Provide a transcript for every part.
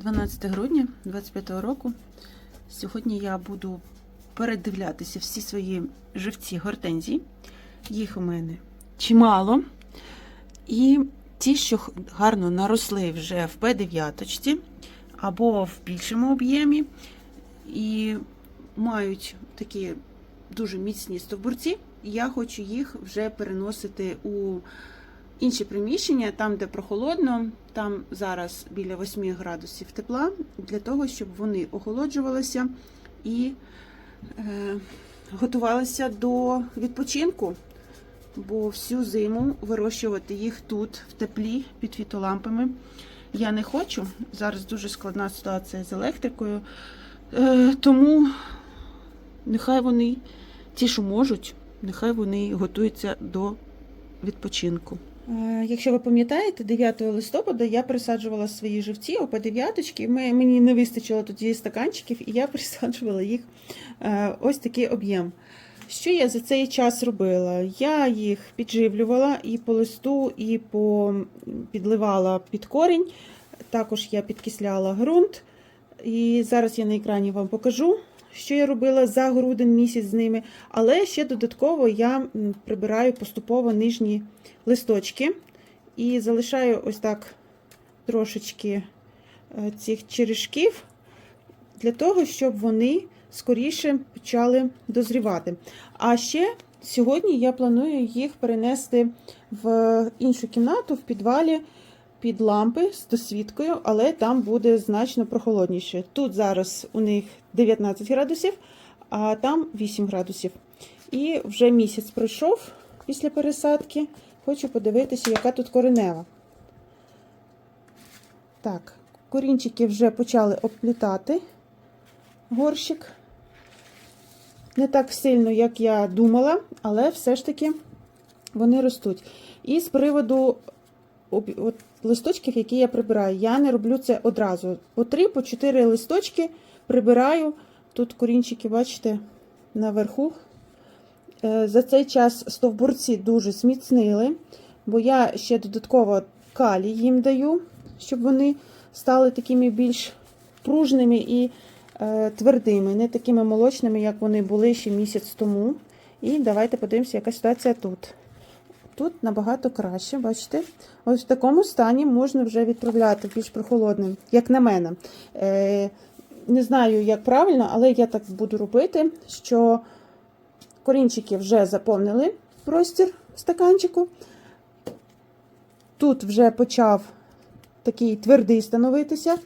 12 грудня 25 року. Сьогодні я буду передивлятися всі свої живці гортензії. Їх у мене чимало. І ті, що гарно наросли вже в П9 або в більшому об'ємі, і мають такі дуже міцні стовбурці, я хочу їх вже переносити у інші приміщення, там, де прохолодно, там зараз біля 8 градусів тепла, для того, щоб вони охолоджувалися і е, готувалися до відпочинку. Бо всю зиму вирощувати їх тут, в теплі, під фітолампами. Я не хочу. Зараз дуже складна ситуація з електрикою. Е, тому нехай вони, ті, що можуть, нехай вони готуються до відпочинку. Е, Якщо ви пам'ятаєте, 9 листопада я присаджувала свої живці ОП-9. Мені не вистачило тоді стаканчиків, і я присаджувала їх е, ось такий об'єм. Що я за цей час робила? Я їх підживлювала і по листу, і по підливала під корінь. Також я підкисляла ґрунт. І зараз я на екрані вам покажу, що я робила за грудень місяць з ними. Але ще додатково я прибираю поступово нижні листочки і залишаю ось так трошечки е, цих черешків для того, щоб вони скоріше почали дозрівати. А ще сьогодні я планую їх перенести в іншу кімнату в підвалі під лампи з досвіткою, але там буде значно прохолодніше. Тут зараз у них 19 градусів, а там 8 градусів. І вже місяць пройшов після пересадки. Хочу подивитися, яка тут коренева. Так, корінчики вже почали обплітати горщик. Не так сильно, як я думала, але все ж таки вони ростуть. І з приводу от, листочків, які я прибираю, я не роблю це одразу. По 3, по 4 листочки прибираю. Тут корінчики, бачите, наверху. Е, За цей час стовбурці дуже зміцнили, бо я ще додатково калій їм даю, щоб вони стали такими більш пружними і е, твердими, не такими молочними, як вони були ще місяць тому. І давайте подивимося, яка ситуація тут. Тут набагато краще, бачите? Ось в такому стані можна вже відправляти більш прохолодним, як на мене. Е, не знаю, як правильно, але я так буду робити, що корінчики вже заповнили простір стаканчику. Тут вже почав такий твердий становитися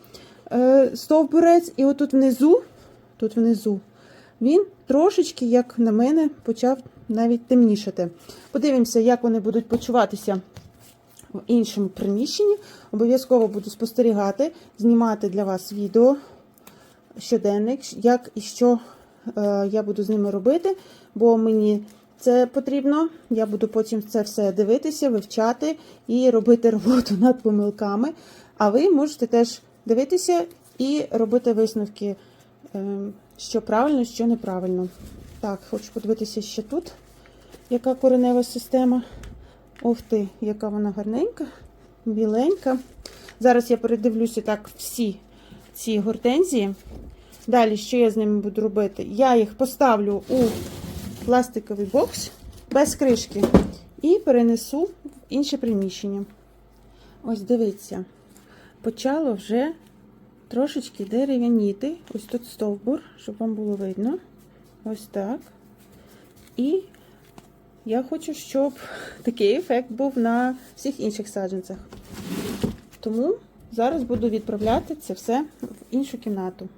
е, стовбурець, і отут внизу, тут внизу, він трошечки, як на мене, почав навіть темнішати. Подивимося, як вони будуть почуватися в іншому приміщенні. Обов'язково буду спостерігати, знімати для вас відео щоденник, як і що е, я буду з ними робити, бо мені це потрібно. Я буду потім це все дивитися, вивчати і робити роботу над помилками. А ви можете теж дивитися і робити висновки, е, що правильно, що неправильно. Так, хочу подивитися ще тут, яка коренева система. Ох ти, яка вона гарненька, біленька. Зараз я передивлюся так всі ці гортензії. Далі, що я з ними буду робити? Я їх поставлю у пластиковий бокс без кришки і перенесу в інше приміщення. Ось дивіться, почало вже трошечки дерев'яніти. Ось тут стовбур, щоб вам було видно. Ось так. І я хочу, щоб такий ефект був на всіх інших саджанцях. Тому зараз буду відправляти це все в іншу кімнату.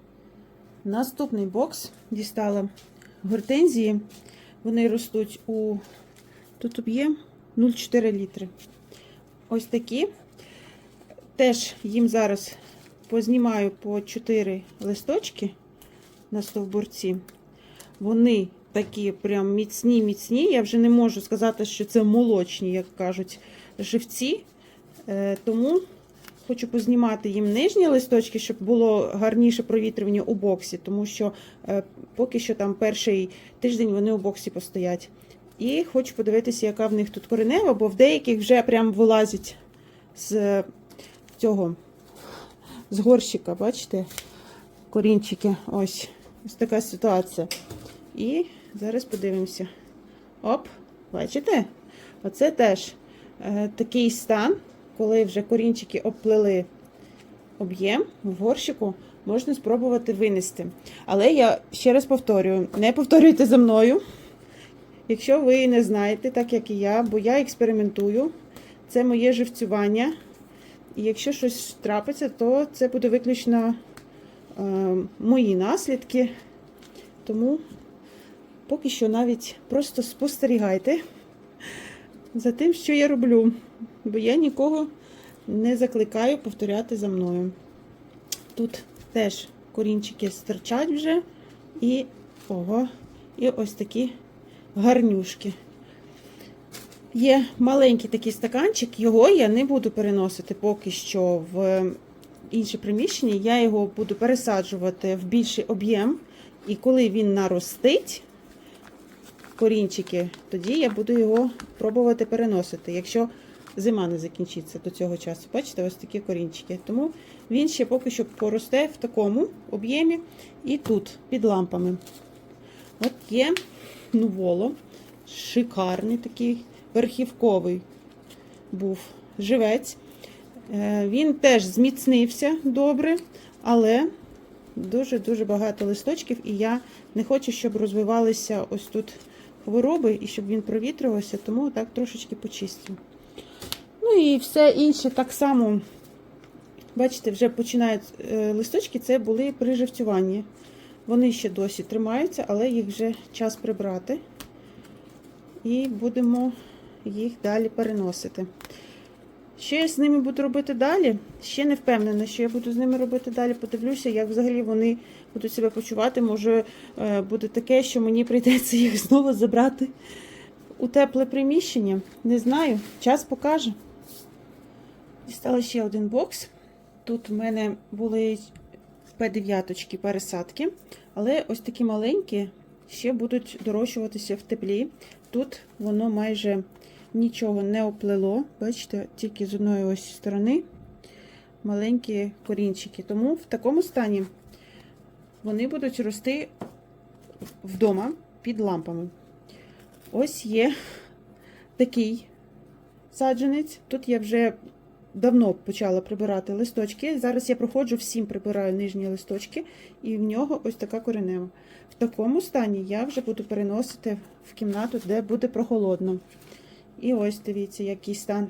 Наступний бокс дістала гортензії. Вони ростуть у тут об'єм 0,4 літри. Ось такі. Теж їм зараз познімаю по 4 листочки на стовбурці. Вони такі прям міцні, міцні. Я вже не можу сказати, що це молочні, як кажуть, живці. Е, Тому хочу познімати їм нижні листочки, щоб було гарніше провітрювання у боксі, тому що е, поки що там перший тиждень вони у боксі постоять. І хочу подивитися, яка в них тут коренева, бо в деяких вже прям вилазять з цього з горщика, бачите? Корінчики. Ось. Ось така ситуація. І зараз подивимося. Оп, бачите? Оце теж е, такий стан, коли вже корінчики обплели об'єм в горщику, можна спробувати винести. Але я ще раз повторюю: не повторюйте за мною. Якщо ви не знаєте, так як і я, бо я експериментую, це моє живцювання. І якщо щось трапиться, то це буде виключно е, мої наслідки. Тому поки що навіть просто спостерігайте за тим, що я роблю. Бо я нікого не закликаю повторяти за мною. Тут теж корінчики стирчать вже і ого, і ось такі гарнюшки. Є маленький такий стаканчик, його я не буду переносити поки що в інше приміщення. Я його буду пересаджувати в більший об'єм. І коли він наростить корінчики, тоді я буду його пробувати переносити. Якщо зима не закінчиться до цього часу. Бачите, ось такі корінчики. Тому він ще поки що поросте в такому об'ємі і тут, під лампами. От є нуволо, шикарний такий верхівковий був живець. Е, Він теж зміцнився добре, але дуже-дуже багато листочків, і я не хочу, щоб розвивалися ось тут хвороби і щоб він провітрювався, тому так трошечки почистю. Ну і все інше так само, бачите, вже починають е, листочки, це були при живцюванні. Вони ще досі тримаються, але їх вже час прибрати. І будемо їх далі переносити. Що я з ними буду робити далі? Ще не впевнена, що я буду з ними робити далі. Подивлюся, як взагалі вони будуть себе почувати. Може е, буде таке, що мені прийдеться їх знову забрати у тепле приміщення. Не знаю, час покаже. Дістала ще один бокс. Тут в мене були П9 пересадки, але ось такі маленькі ще будуть дорощуватися в теплі. Тут воно майже нічого не оплело. Бачите, тільки з одної ось сторони маленькі корінчики. Тому в такому стані вони будуть рости вдома під лампами. Ось є такий саджанець. Тут я вже давно почала прибирати листочки. Зараз я проходжу всім прибираю нижні листочки, і в нього ось така коренева. В такому стані я вже буду переносити в кімнату, де буде прохолодно. І ось дивіться, який стан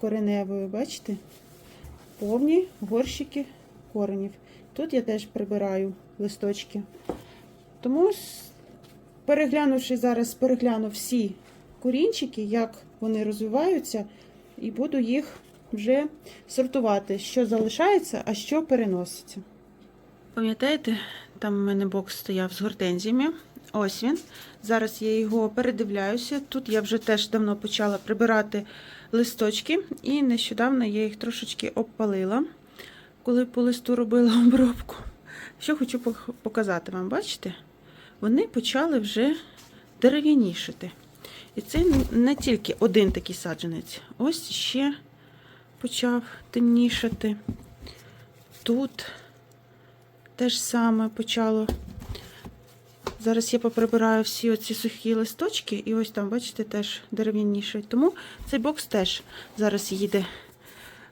кореневої, бачите? Повні горщики коренів. Тут я теж прибираю листочки. Тому, переглянувши зараз, перегляну всі корінчики, як вони розвиваються, і буду їх вже сортувати, що залишається, а що переноситься. Пам'ятаєте, там у мене бокс стояв з гортензіями. Ось він. Зараз я його передивляюся. Тут я вже теж давно почала прибирати листочки, і нещодавно я їх трошечки обпалила, коли по листу робила обробку. Що хочу показати вам, бачите? Вони почали вже дерев'янішити. І це не тільки один такий саджанець. Ось ще почав темнішати. Тут теж саме почало. Зараз я поприбираю всі оці сухі листочки, і ось там, бачите, теж дерев'яніший. Тому цей бокс теж зараз їде,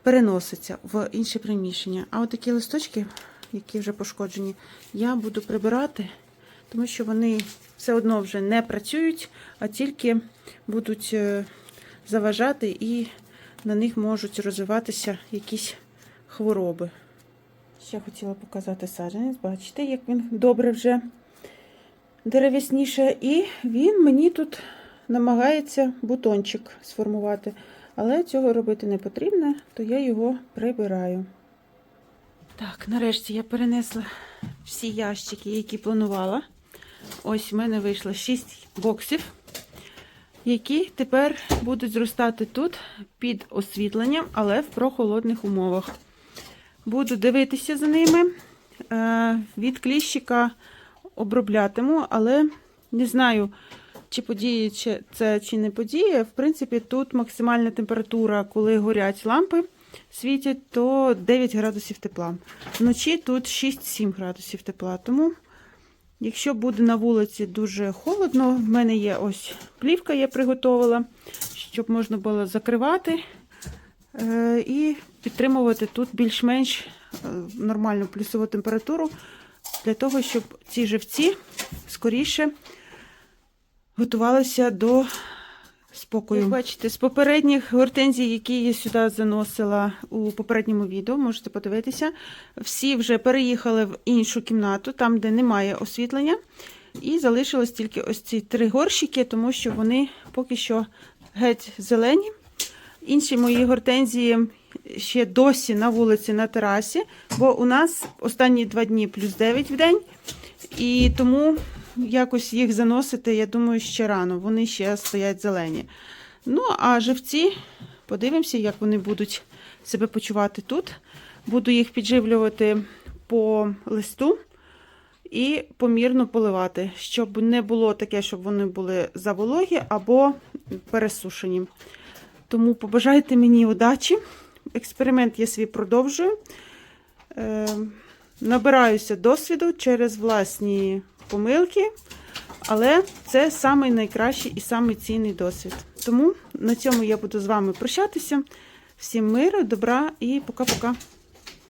переноситься в інше приміщення. А от такі листочки, які вже пошкоджені, я буду прибирати, тому що вони все одно вже не працюють, а тільки будуть е, заважати і на них можуть розвиватися якісь хвороби. Ще хотіла показати саджанець. Бачите, як він добре вже дерев'ясніше. І він мені тут намагається бутончик сформувати. Але цього робити не потрібно, то я його прибираю. Так, нарешті я перенесла всі ящики, які планувала. Ось в мене вийшло 6 боксів, які тепер будуть зростати тут під освітленням, але в прохолодних умовах. Буду дивитися за ними. Е, Від кліщика оброблятиму, але не знаю, чи подіє це чи не подіє. В принципі, тут максимальна температура, коли горять лампи, світять, то 9 градусів тепла. Вночі тут 6-7 градусів тепла. Тому, якщо буде на вулиці дуже холодно, в мене є ось плівка, я приготувала, щоб можна було закривати е, і підтримувати тут більш-менш е, нормальну плюсову температуру для того, щоб ці живці скоріше готувалися до спокою. Як бачите, з попередніх гортензій, які я сюди заносила у попередньому відео, можете подивитися, всі вже переїхали в іншу кімнату, там, де немає освітлення. І залишилось тільки ось ці три горщики, тому що вони поки що геть зелені. Інші мої гортензії ще досі на вулиці на терасі, бо у нас останні два дні плюс 9 в день. І тому якось їх заносити, я думаю, ще рано. Вони ще стоять зелені. Ну, а живці, подивимося, як вони будуть себе почувати тут. Буду їх підживлювати по листу і помірно поливати, щоб не було таке, щоб вони були завологі або пересушені. Тому побажайте мені удачі. Експеримент я свій продовжую. Е, набираюся досвіду через власні помилки, але це самий найкращий і самий цінний досвід. Тому на цьому я буду з вами прощатися. Всім миру, добра і пока-пока.